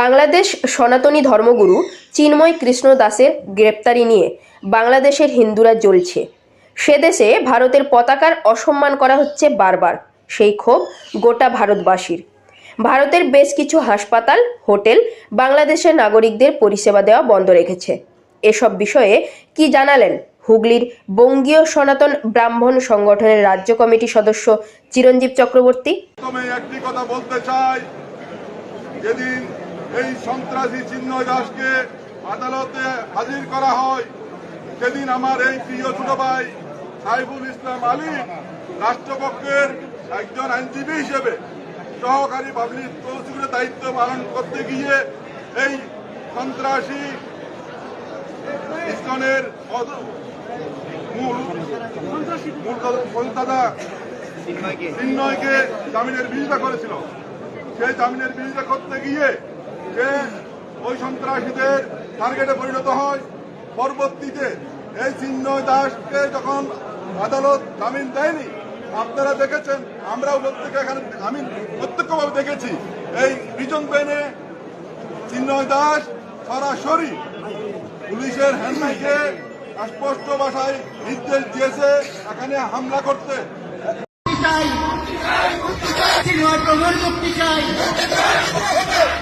বাংলাদেশ সনাতনী ধর্মগুরু চিন্ময় কৃষ্ণ দাসের গ্রেপ্তারি নিয়ে বাংলাদেশের হিন্দুরা জ্বলছে। সে দেশে ভারতের পতাকার অসম্মান করা হচ্ছে বারবার, সেই ক্ষোভ গোটা ভারতবাসীর। ভারতের বেশ কিছু হাসপাতাল, হোটেল বাংলাদেশের নাগরিকদের পরিষেবা দেওয়া বন্ধ রেখেছে। এসব বিষয়ে কি জানালেন হুগলির বঙ্গীয় সনাতন ব্রাহ্মণ সংগঠনের রাজ্য কমিটি সদস্য চিরঞ্জীব চক্রবর্তী? একটি কথা বলতে চাই, যেদিন এই সন্ত্রাসী চিন্ময় দাসকে আদালতে হাজির করা হয়। সেদিন আমার এই প্রিয় ছোট ভাই সাইফুল ইসলাম আলী রাষ্ট্রপক্ষের একজন আইনজীবী হিসেবে সহকারী পাবলিক প্রসিকিউটরের দায়িত্ব পালন করতে গিয়ে এই সন্ত্রাসী চিন্ময়কে জামিনের বিরোধিতা করেছিল। সেই জামিনের বিরোধিতা করতে গিয়ে সে ওই সন্ত্রাসীদের টার্গেটে পরিণত হয় পরবর্তীতে এই চিন্ময় দাসকে যখন আদালত জামিন দেয়নি আপনারা দেখেছেন আমরাও প্রত্যেকে এখানে আমি প্রত্যক্ষভাবে দেখেছি এই বিজন বেনে চিন্ময় দাস সরাসরি পুলিশের হ্যান্ডমাইকে স্পষ্ট ভাষায় নির্দেশ দিয়েছে এখানে হামলা করতে চাই চাই.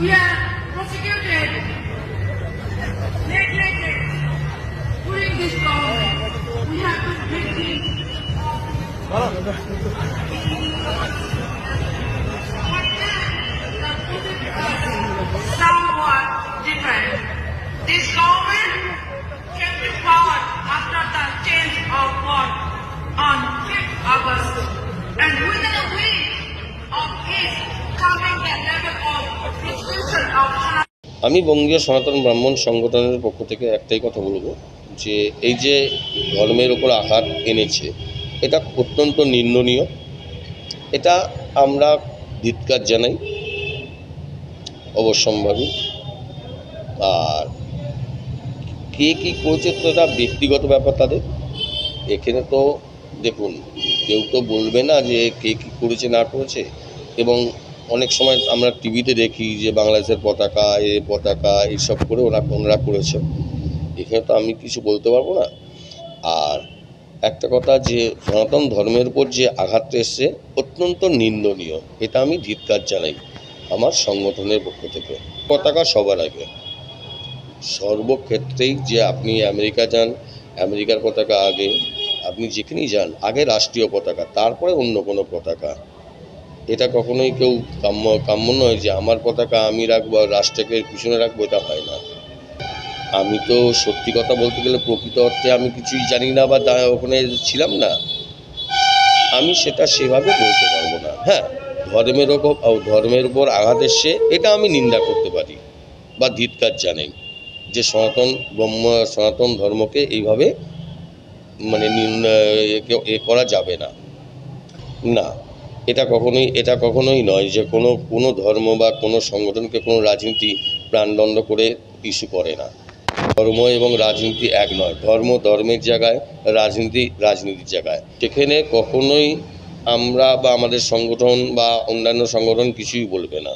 we are আমি বঙ্গীয় সনাতন ব্রাহ্মণ সংগঠনের পক্ষ থেকে একটাই কথা বলব যে এই যে ধর্মের ওপর আঘাত এনেছে, এটা অত্যন্ত নিন্দনীয়। এটা আমরা ধিৎকার জানাই, অবশ্যম্ভাবী। আর কে কী করেছে তো এটা ব্যক্তিগত ব্যাপার তাদের। এখানে তো দেখুন, কেউ তো বলবে না যে কে কী করেছে, না করেছে। এবং অনেক সময় আমরা টিভিতে দেখি যে বাংলাদেশের পতাকা, এ পতাকা, এইসব করে ওরা, ওনারা করেছে। এখানে তো আমি কিছু বলতে পারব না। আর একটা কথা যে সনাতন ধর্মের উপর যে আঘাতটা এসছে, অত্যন্ত নিন্দনীয়। এটা আমি ধিৎকার জানাই আমার সংগঠনের পক্ষ থেকে। পতাকা সবার আগে। সর্বক্ষেত্রেই যে আপনি আমেরিকা যান, আমেরিকার পতাকা আগে, আপনি যেখানেই যান, আগে রাষ্ট্রীয় পতাকা, তারপরে অন্য কোনো পতাকা। এটা কখনোই কেউ কাম্য কাম্য নয় যে আমার পতাকা আমি রাখব রাষ্ট্রকে পিছনে রাখব, এটা হয় না। আমি তো সত্যি কথা বলতে গেলে প্রকৃত অর্থে আমি কিছুই জানি না বা ওখানে ছিলাম না। আমি সেটা সেভাবে বলতে পারব না। হ্যাঁ ধর্মের ওপর ধর্মের উপর আঘাত এসছে, এটা আমি নিন্দা করতে পারি বা ধিৎকার জানাই যে সনাতন ব্রহ্ম, সনাতন ধর্মকে এইভাবে মানে এ করা যাবে না। না। এটা কখনোই এটা কখনোই নয় যে কোনো কোনো ধর্ম বা কোনো সংগঠনকে কোনো রাজনীতি প্রাণদণ্ড করে ইস্যু করে না। ধর্ম এবং রাজনীতি এক নয়। ধর্ম ধর্মের জায়গায়, রাজনীতি রাজনীতির জায়গায়। সেখানে কখনোই আমরা বা আমাদের সংগঠন বা অন্যান্য সংগঠন কিছুই বলবে না।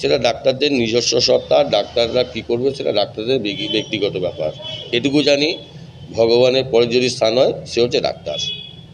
সেটা ডাক্তারদের নিজস্ব সত্তা, ডাক্তাররা কী করবে সেটা ডাক্তারদের ব্যক্তিগত ব্যাপার। এটুকু জানি, ভগবানের পরে যদি স্থান হয়, সে হচ্ছে ডাক্তার।